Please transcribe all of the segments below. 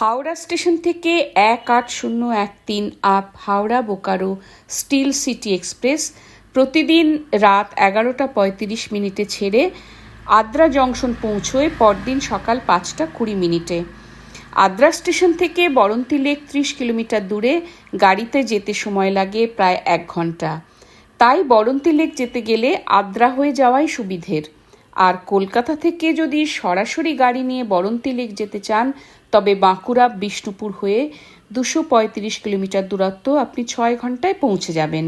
Howrah station থেকে এক আট শূন্য এক তিন up Howrah Bokaro steel city express. প্রতিদিন রাত এগারোটা পঁয়ত্রিশ মিনিটে ছেড়ে আদ্রা জংশন পৌঁছয় পরদিন সকাল পাঁচটা কুড়ি মিনিটে। আদ্রা স্টেশন থেকে বরন্তি লেক ত্রিশ কিলোমিটার দূরে গাড়িতে যেতে সময় লাগে প্রায় এক ঘণ্টা। তাই বরন্তি লেক যেতে গেলে আদ্রা হয়ে যাওয়াই সুবিধের। আর কলকাতা থেকে যদি সরাসরি গাড়ি নিয়ে বরন্তি লেক যেতে চান, তবে বাঁকুড়া, বিষ্ণুপুর হয়ে দুশো পঁয়ত্রিশ কিলোমিটার দূরত্ব আপনি ছয় ঘন্টায় পৌঁছে যাবেন।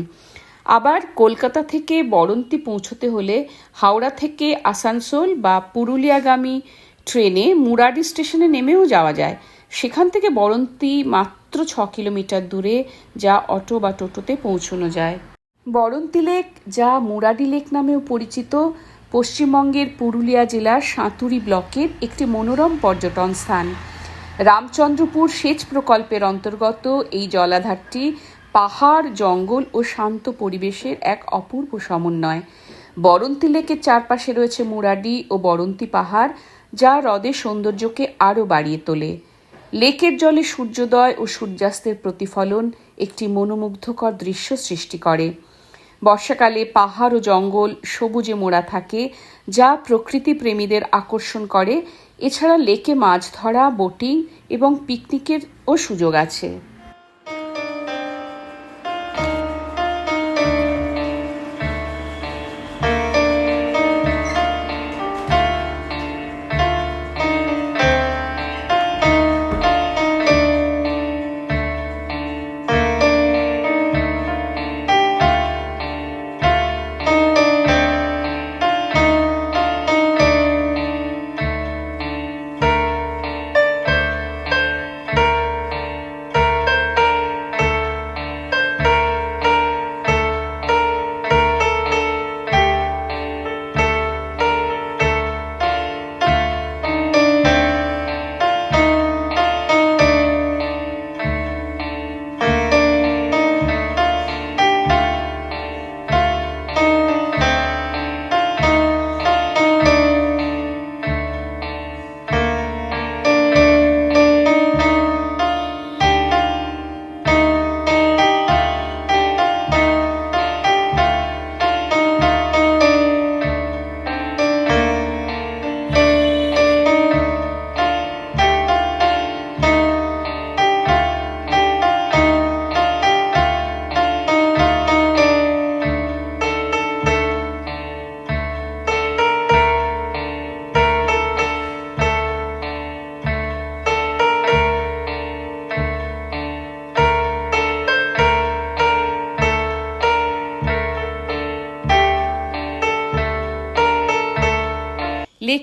আবার কলকাতা থেকে বরন্তি পৌঁছতে হলে হাওড়া থেকে আসানসোল বা পুরুলিয়াগামী ট্রেনে মুরাডি স্টেশনে নেমেও যাওয়া যায়। সেখান থেকে বরন্তি মাত্র ছ কিলোমিটার দূরে যা অটো বা টোটোতে পৌঁছানো যায়। বরন্তি লেক যা মুরাডি লেক নামেও পরিচিত পশ্চিমবঙ্গের পুরুলিয়া জেলার সাঁতুরি ব্লকের একটি মনোরম পর্যটন স্থান। রামচন্দ্রপুর সেচ প্রকল্পের অন্তর্গত এই জলাধারটি পাহাড়, জঙ্গল ও শান্ত পরিবেশের এক অপূর্ব সমন্বয়। বরন্তি লেকের চারপাশে রয়েছে মুরাডি ও বরন্তি পাহাড়, যা হ্রদের সৌন্দর্যকে আরও বাড়িয়ে তোলে। লেকের জলে সূর্যোদয় ও সূর্যাস্তের প্রতিফলন একটি মনোমুগ্ধকর দৃশ্য সৃষ্টি করে। বর্ষাকালে পাহাড় ও জঙ্গল সবুজে মোড়া থাকে, যা প্রকৃতি প্রেমীদের আকর্ষণ করে। এছাড়া লেকে মাছ ধরা, বোটিং এবং পিকনিকের ও সুযোগ আছে।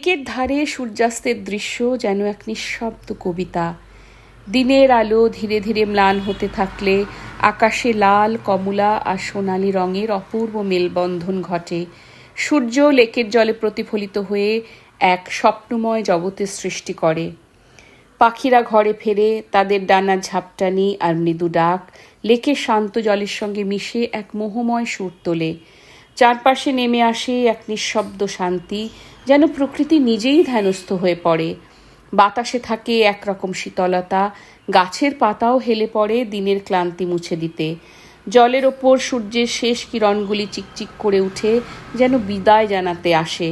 লেকের ধারে সূর্যাস্তের দৃশ্য যেন এক নিঃশব্দ কবিতা। দিনের আলো ধীরে ধীরে ম্লান হতে থাকলে আকাশে লাল, কমলা আর সোনালি রঙের অপূর্ব মেলবন্ধন ঘটে। সূর্য লেকের জলে প্রতিফলিত হয়ে এক স্বপ্নময় জগতের সৃষ্টি করে। পাখিরা ঘরে ফেরে, তাদের ডানা ঝাপটানি আর মৃদু ডাক লেকের শান্ত জলের সঙ্গে মিশে এক মোহময় সুর তোলে। চারপাশে নেমে আসে এক নিঃশব্দ শান্তি যেন প্রকৃতি নিজেই ধ্যানস্থ হয়ে পড়ে। বাতাসে থাকে একরকম শীতলতা, গাছের পাতাও হেলে পড়ে দিনের ক্লান্তি মুছে দিতে। জলের ওপর সূর্যের শেষ কিরণগুলি চিকচিক করে উঠে যেন বিদায় জানাতে আসে।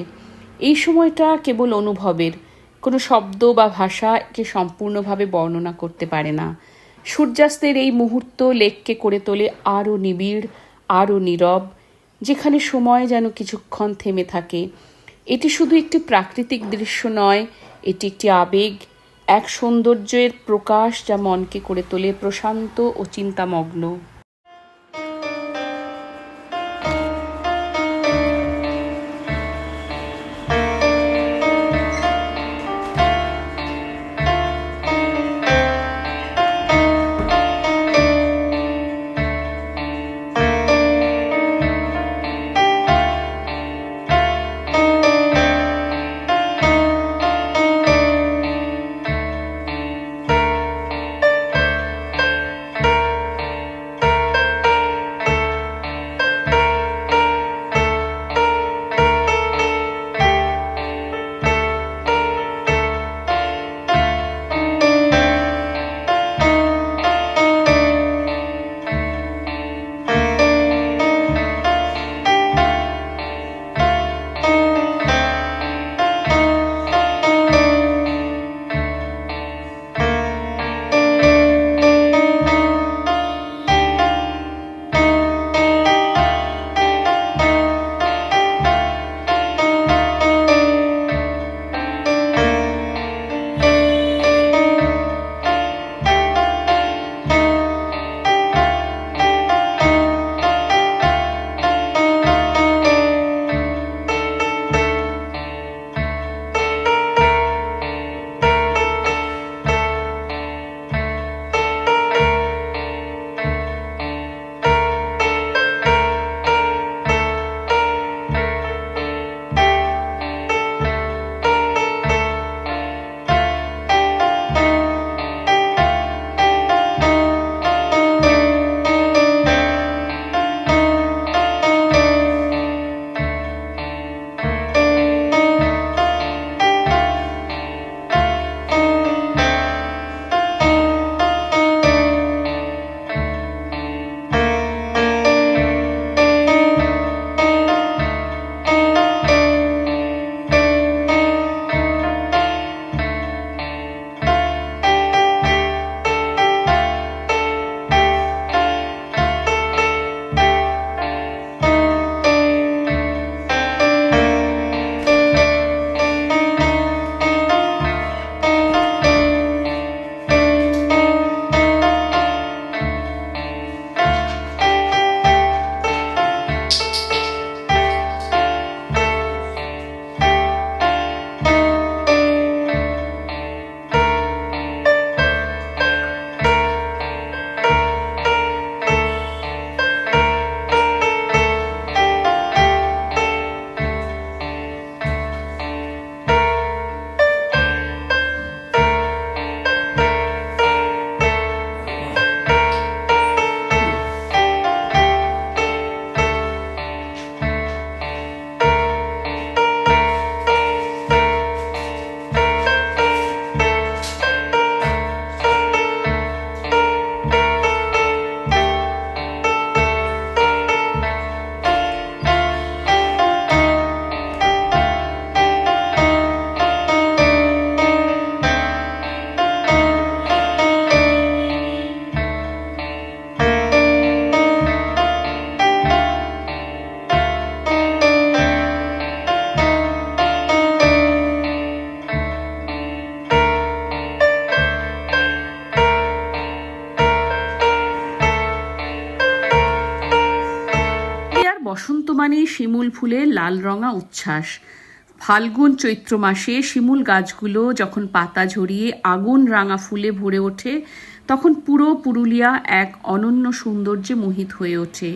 এই সময়টা কেবল অনুভবের, কোনো শব্দ বা ভাষা একে সম্পূর্ণভাবে বর্ণনা করতে পারে না। সূর্যাস্তের এই মুহূর্ত লেককে করে তোলে আরও নিবিড়, আরও নীরব, যেখানে সময় যেন কিছুক্ষণ থেমে থাকে। এটি শুধু একটি প্রাকৃতিক দৃশ্য নয়, এটি একটি আবেগ, এক সৌন্দর্যের প্রকাশ যা মনকে করে তোলে প্রশান্ত ও চিন্তামগ্ন। বসন্ত মানে শিমুল ফুলে লাল রঙা উচ্ছ্বাস। ফাল্গুন চৈত্র মাসে শিমুল গাছগুলো যখন পাতা ঝরিয়ে আগুন রাঙা ফুলে ভরে ওঠে, তখন পুরো পুরুলিয়া এক অনন্য সৌন্দর্যে মোহিত হয়ে ওঠে।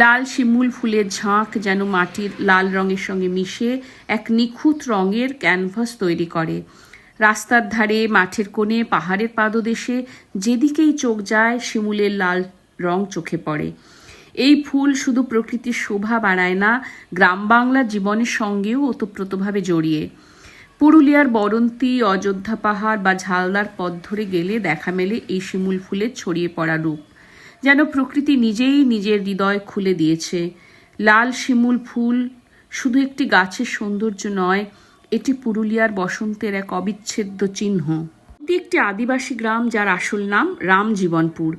লাল শিমুল ফুলের ঝাঁক যেন মাটির লাল রঙের সঙ্গে মিশে এক নিখুঁত রঙের ক্যানভাস তৈরি করে। রাস্তার ধারে, মাঠের কোণে, পাহাড়ের পাদদেশে যেদিকেই চোখ যায়, শিমুলের লাল রং চোখে পড়ে। এই ফুল শুধু প্রকৃতির শোভা বাড়ায় না, গ্রাম বাংলার জীবনের সঙ্গেও ওতপ্রোতভাবে জড়িয়ে। পুরুলিয়ার বরন্তি, অযোধ্যা পাহাড় বা ঝালদার পথ ধরে গেলে দেখা মেলে এই শিমুল ফুলের ছড়িয়ে পড়া রূপ। যেন প্রকৃতি নিজেই নিজের হৃদয় খুলে দিয়েছে। লাল শিমুল ফুল শুধু একটি গাছের সৌন্দর্য নয়, এটি পুরুলিয়ার বসন্তের এক অবিচ্ছেদ্য চিহ্ন। একটি আদিবাসী গ্রাম যার আসল নাম রামজীবনপুর।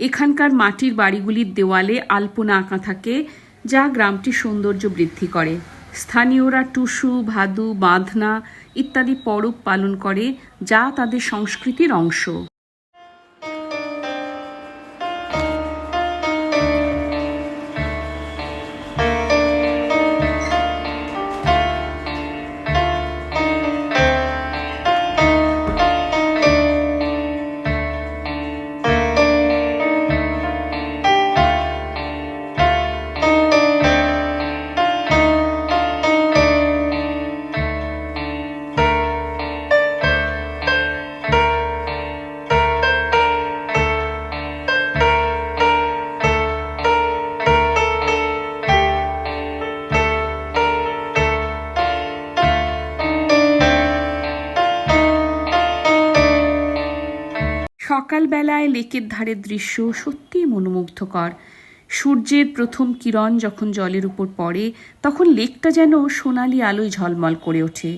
এখানকার মাটির বাড়িগুলির দেওয়ালে আলপনা আঁকা থাকে, যা গ্রামটি সৌন্দর্য বৃদ্ধি করে। স্থানীয়রা টুসু, ভাদু, বাঁধনা ইত্যাদি পরব পালন করে, যা তাদের সংস্কৃতির অংশ। সকালবেলায় লেকের ধারের দৃশ্য সত্যিই মনোমুগ্ধকর। সূর্যের প্রথম কিরণ যখন জলের উপর পড়ে, তখন লেকটা যেন সোনালি আলোয় ঝলমল করে ওঠে।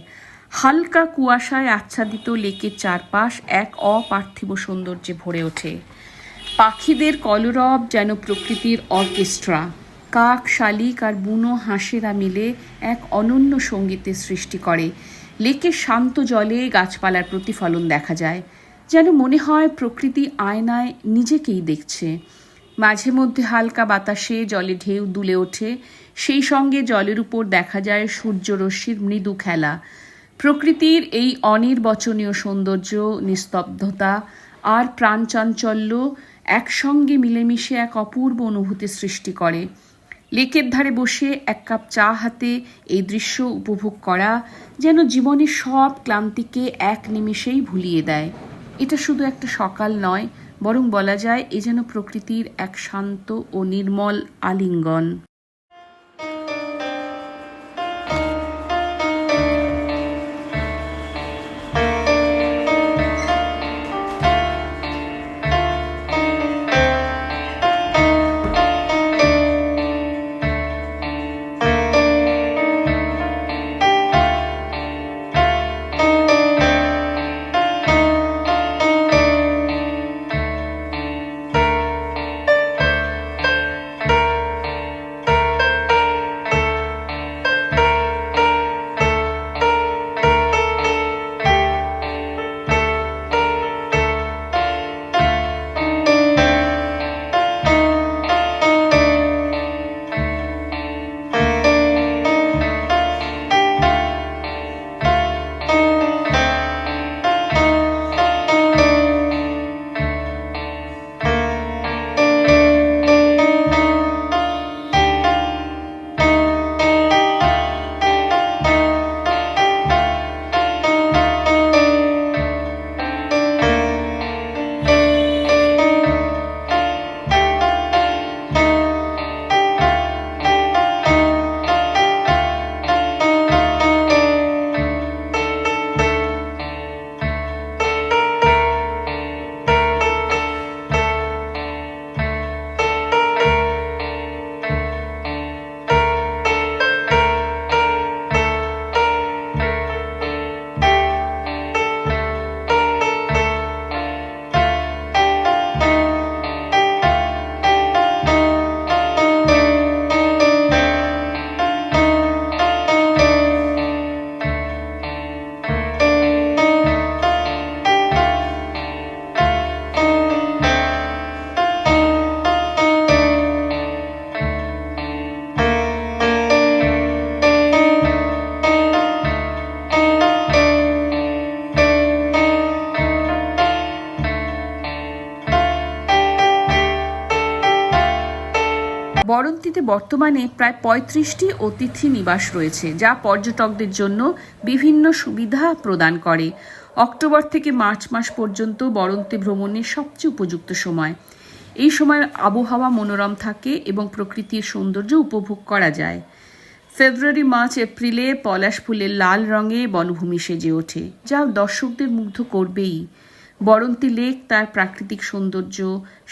হালকা কুয়াশায় আচ্ছাদিত লেকের চারপাশ এক অপার্থিব সৌন্দর্যে ভরে ওঠে। পাখিদের কলরব যেন প্রকৃতির অর্কেস্ট্রা। কাক, শালিক আর বুনো হাঁসেরা মিলে এক অনন্য সঙ্গীতের সৃষ্টি করে। লেকের শান্ত জলে গাছপালার প্রতিফলন দেখা যায়। যেন মনে হয় প্রকৃতি আয়নায় নিজেকেই দেখছে। মাঝে মধ্যে হালকা বাতাসে জলে ঢেউ দুলে ওঠে। সেই সঙ্গে জলের উপর দেখা যায় সূর্যরশ্মির মৃদু খেলা। প্রকৃতির এই অনির্বচনীয় সৌন্দর্য, নিস্তব্ধতা আর প্রাণচাঞ্চল্য একসঙ্গে মিলেমিশে এক অপূর্ব অনুভূতি সৃষ্টি করে। লেকের ধারে বসে এক কাপ চা হাতে এই দৃশ্য উপভোগ করা যেন জীবনের সব ক্লান্তিকে এক নিমিষেই ভুলিয়ে দেয়। এটা শুধু একটা সকাল নয়, বরং বলা যায় এ যেন প্রকৃতির এক শান্ত ও নির্মল আলিঙ্গন। বরন্তিতে বর্তমানে প্রায় পঁয়ত্রিশটি অতিথি নিবাস রয়েছে, যা পর্যটকদের জন্য বিভিন্ন সুবিধা প্রদান করে। অক্টোবর থেকে মার্চ মাস পর্যন্ত বরন্তি ভ্রমণের সবচেয়ে উপযুক্ত সময়। এই সময় আবহাওয়া মনোরম থাকে এবং প্রকৃতির সৌন্দর্য উপভোগ করা যায়। ফেব্রুয়ারি, মার্চ, এপ্রিলে পলাশ ফুলের লাল রঙে বনভূমি সেজে ওঠে, যা দর্শকদের মুগ্ধ করবেই। বরন্তি লেক তার প্রাকৃতিক সৌন্দর্য,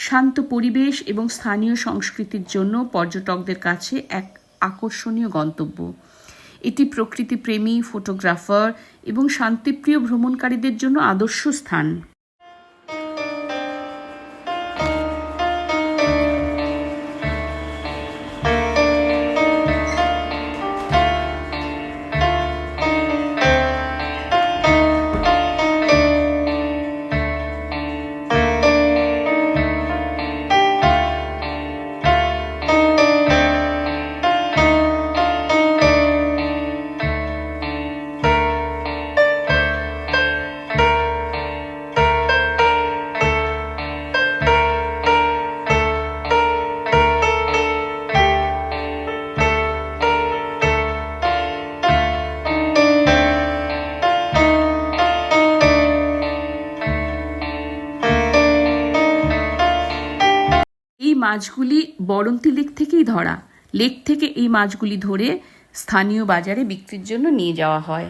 শান্ত পরিবেশ এবং স্থানীয় সংস্কৃতির জন্য পর্যটকদের কাছে এক আকর্ষণীয় গন্তব্য। এটি প্রকৃতিপ্রেমী, ফটোগ্রাফার এবং শান্তিপ্রিয় ভ্রমণকারীদের জন্য আদর্শ স্থান। মাছগুলি বরন্তি লেক থেকেই ধরা। লেক থেকে এই মাছগুলি ধরে স্থানীয় বাজারে বিক্রির জন্য নিয়ে যাওয়া হয়।